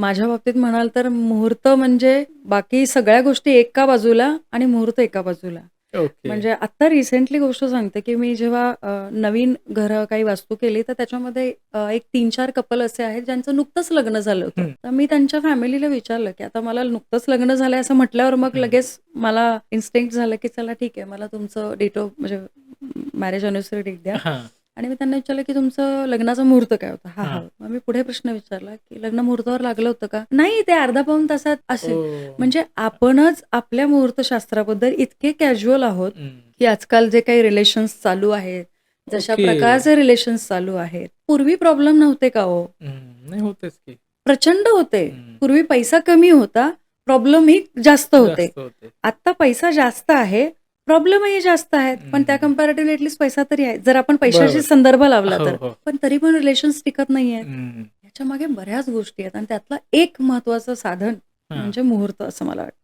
माझ्या बाबतीत म्हणाल तर मुहूर्त म्हणजे बाकी सगळ्या गोष्टी एका बाजूला आणि मुहूर्त एका बाजूला. ओके. म्हणजे आत्ता रिसेंटली गोष्ट सांगते, की मी जेव्हा नवीन घरं काही वास्तू केली, तर त्याच्यामध्ये एक 3-4 कपल असे आहेत, ज्यांचं नुकतंच लग्न झालं होतं. तर मी त्यांच्या फॅमिलीला विचारलं, की आता मला नुकतंच लग्न झालंय असं म्हटल्यावर मग. लगेच मला इन्स्टिंक्ट झालं, की चला ठीक आहे, मला तुमचं डेट ऑफ म्हणजे मॅरेज अॅनिव्हर्सरी डेट द्या. हां. आणि मी त्यांना विचारलं, की तुमचं लग्नाचा मुहूर्त काय होता? हा, हां. हा. मग मी पुढे प्रश्न विचारला, की लग्न मुहूर्तावर लागलं होतं का? नाही, ते अर्धा पाऊण तासात असेल. ओह! म्हणजे आपणच आपल्या मुहूर्तशास्त्राबद्दल इतके कॅज्युअल आहोत, हं. की आजकाल जे काही रिलेशन्स चालू आहेत, जशा. प्रकारचे रिलेशन्स चालू आहेत. पूर्वी प्रॉब्लेम नव्हते का हो? हं. नाही होतेच की. प्रचंड होते. हं. पूर्वी पैसा कमी होता, प्रॉब्लेमही जास्त होते. जास्त होते. आत्ता पैसा जास्त आहे, प्रॉब्लेमही जास्त आहेत. पण त्या. कंपॅरेटिव्हली ॲटलीस्ट पैसा तरी आहे. जर आपण पैशाशी. संदर्भ लावला हो, तर. हो. पण तरी पण रिलेशन्स टिकत नाहीयेत. हं. ह्याच्यामागे बऱ्याच गोष्टी आहेत आणि त्यातलं एक महत्वाचं साधन. म्हणजे मुहूर्त असं मला वाटतं.